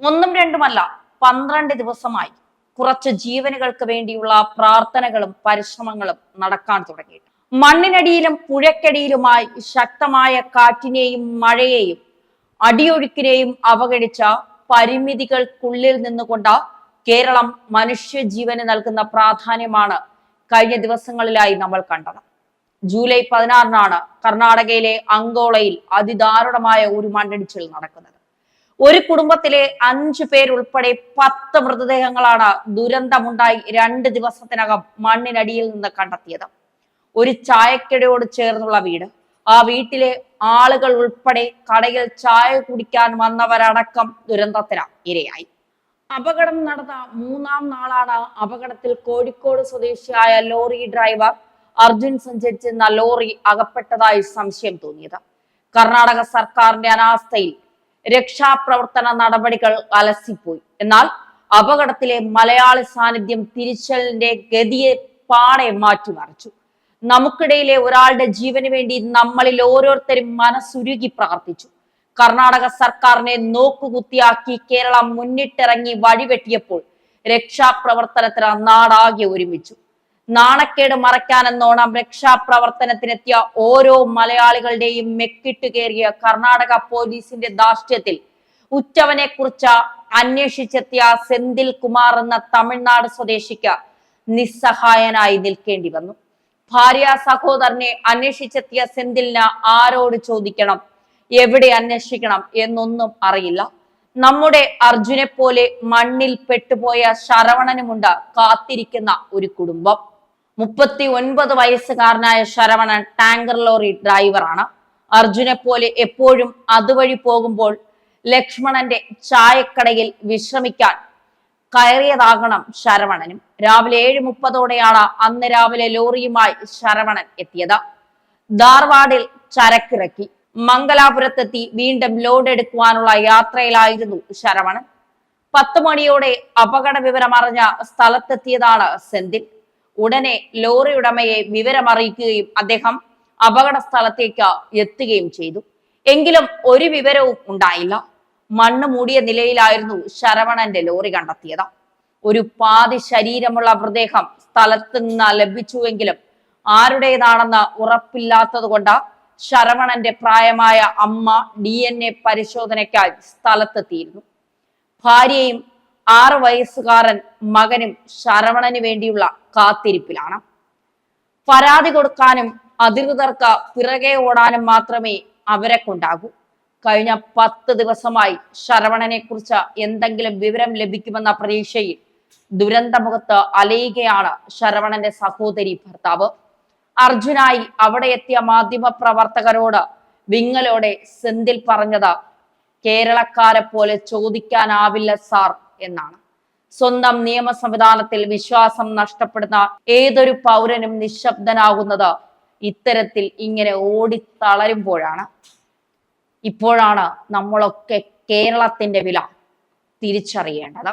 ഒന്നും രണ്ടുമല്ല പന്ത്രണ്ട് ദിവസമായി കുറച്ച് ജീവനുകൾക്ക് വേണ്ടിയുള്ള പ്രാർത്ഥനകളും പരിശ്രമങ്ങളും നടക്കാൻ തുടങ്ങി മണ്ണിനടിയിലും പുഴക്കടിയിലുമായി ശക്തമായ കാറ്റിനെയും മഴയെയും അടിയൊഴുക്കിനെയും അവഗണിച്ച പരിമിതികൾക്കുള്ളിൽ നിന്നുകൊണ്ട് കേരളം മനുഷ്യജീവന് നൽകുന്ന പ്രാധാന്യമാണ് കഴിഞ്ഞ ദിവസങ്ങളിലായി നമ്മൾ കണ്ടത്. ജൂലൈ പതിനാറിനാണ് കർണാടകയിലെ അങ്കോളയിൽ അതിദാരുണമായ ഒരു മണ്ണിടിച്ചിൽ നടക്കുന്നത്. ഒരു കുടുംബത്തിലെ അഞ്ചു പേരുൾപ്പെടെ പത്ത് മൃതദേഹങ്ങളാണ് ദുരന്തമുണ്ടായി രണ്ട് ദിവസത്തിനകം മണ്ണിനടിയിൽ നിന്ന് കണ്ടെത്തിയത്. ഒരു ചായക്കടയോട് ചേർന്നുള്ള വീട്. ആ വീട്ടിലെ ആളുകൾ ഉൾപ്പെടെ കടയിൽ ചായ കുടിക്കാൻ വന്നവരടക്കം ദുരന്തത്തിന് ഇരയായി. അപകടം നടന്ന മൂന്നാം നാളാണ് അപകടത്തിൽ കോഴിക്കോട് സ്വദേശിയായ ലോറി ഡ്രൈവർ അർജുൻ സഞ്ചരിച്ചിരുന്ന ലോറി അകപ്പെട്ടതായി സംശയം തോന്നിയത്. കർണാടക സർക്കാരിന്റെ അനാസ്ഥയിൽ രക്ഷാപ്രവർത്തന നടപടികൾ അലസിപ്പോയി. എന്നാൽ അപകടത്തിലെ മലയാളി സാന്നിധ്യം തിരിച്ചലിന്റെ ഗതിയെ പാടെ മാറ്റിമറിച്ചു. നമുക്കിടയിലെ ഒരാളുടെ ജീവന് വേണ്ടി നമ്മളിൽ ഓരോരുത്തരും മനസ്സുരുകി പ്രാർത്ഥിച്ചു കർണാടക സർക്കാരിനെ നോക്കുകുത്തിയാക്കി കേരളം മുന്നിട്ടിറങ്ങി വഴിവെട്ടിയപ്പോൾ രക്ഷാപ്രവർത്തനത്തിന് നാടാകെ ഒരുമിച്ചു. നാണക്കേട് മറയ്ക്കാനെന്നോണം രക്ഷാപ്രവർത്തനത്തിനെത്തിയ ഓരോ മലയാളികളുടെയും മെക്കിട്ട് മെക്കിട്ടുകേറിയ കർണാടക പോലീസിന്റെ ധാർഷ്ട്യത്തിൽ ഉറ്റവനെ കുറിച്ച് അന്വേഷിച്ചെത്തിയ സെന്തിൽ കുമാർ എന്ന തമിഴ്നാട് സ്വദേശിക്ക് നിസ്സഹായനായി നിൽക്കേണ്ടി വന്നു. ഭാര്യ സഹോദരനെ അന്വേഷിച്ചെത്തിയ സെന്തിലിന് ആരോട് ചോദിക്കണം എവിടെ അന്വേഷിക്കണം എന്നൊന്നും അറിയില്ല. നമ്മുടെ അർജുനെ പോലെ മണ്ണിൽ പെട്ടുപോയ ശരവണനുമുണ്ട് കാത്തിരിക്കുന്ന ഒരു കുടുംബം. മുപ്പത്തി ഒൻപത് വയസ്സുകാരനായ ശരവണൻ ടാങ്കർ ലോറി ഡ്രൈവറാണ്. അർജുനെ പോലെ എപ്പോഴും അതുവഴി പോകുമ്പോൾ ലക്ഷ്മണന്റെ ചായക്കടയിൽ വിശ്രമിക്കാൻ കയറിയതാകണം ശരവണനും. രാവിലെ ഏഴ് മുപ്പതോടെയാണ് അന്ന് രാവിലെ ലോറിയുമായി ശരവണൻ എത്തിയത്. ധാർവാഡിൽ ചരക്കിറക്കി. മംഗലാപുരത്തെത്തി വീണ്ടും ലോഡ് എടുക്കുവാനുള്ള യാത്രയിലായിരുന്നു ശരവണൻ. പത്ത് മണിയോടെ അപകട വിവരം അറിഞ്ഞ സ്ഥലത്തെത്തിയതാണ് സെന്തിൽ. ഉടനെ ലോറി ഉടമയെ വിവരമറിയിക്കുകയും അദ്ദേഹം അപകട സ്ഥലത്തേക്ക് എത്തുകയും ചെയ്തു. എങ്കിലും ഒരു വിവരവും ഉണ്ടായില്ല. മണ്ണ് മൂടിയ നിലയിലായിരുന്നു ശരവണന്റെ ലോറി കണ്ടെത്തിയത്. ഒരു പാതി ശരീരമുള്ള മൃതദേഹം സ്ഥലത്ത് നിന്ന് ലഭിച്ചുവെങ്കിലും ആരുടേതാണെന്ന് ഉറപ്പില്ലാത്തത് കൊണ്ട് ശരവണന്റെ പ്രായമായ അമ്മ ഡി എൻ എ പരിശോധനയ്ക്കായി സ്ഥലത്തെത്തിയിരുന്നു. ഭാര്യയും ആറ് വയസ്സുകാരൻ മകനും ശരവണന് വേണ്ടിയുള്ള കാത്തിരിപ്പിലാണ്. പരാതി കൊടുക്കാനും അധികൃതർക്ക് പിറകെ ഓടാനും മാത്രമേ അവരെ കൊണ്ടാകൂ. കഴിഞ്ഞ പത്ത് ദിവസമായി ശരവണനെ കുറിച്ച് എന്തെങ്കിലും വിവരം ലഭിക്കുമെന്ന പ്രതീക്ഷയിൽ ദുരന്തമുഖത്ത് അലയുകയാണ് ശരവണന്റെ സഹോദരി ഭർത്താവ്. അർജുനായി അവിടെ എത്തിയ മാധ്യമ പ്രവർത്തകരോട് വിങ്ങലോടെ സെന്തിൽ പറഞ്ഞത് കേരളക്കാരെ പോലെ ചോദിക്കാനാവില്ല സാർ. എന്നാണ്. സ്വന്തം നിയമ സംവിധാനത്തിൽ വിശ്വാസം നഷ്ടപ്പെടുന്ന ഏതൊരു പൗരനും നിശബ്ദനാകുന്നത് ഇത്തരത്തിൽ ഇങ്ങനെ ഓടിത്തളരുമ്പോഴാണ്. ഇപ്പോഴാണ് നമ്മളൊക്കെ കേരളത്തിന്റെ വില തിരിച്ചറിയേണ്ടത്.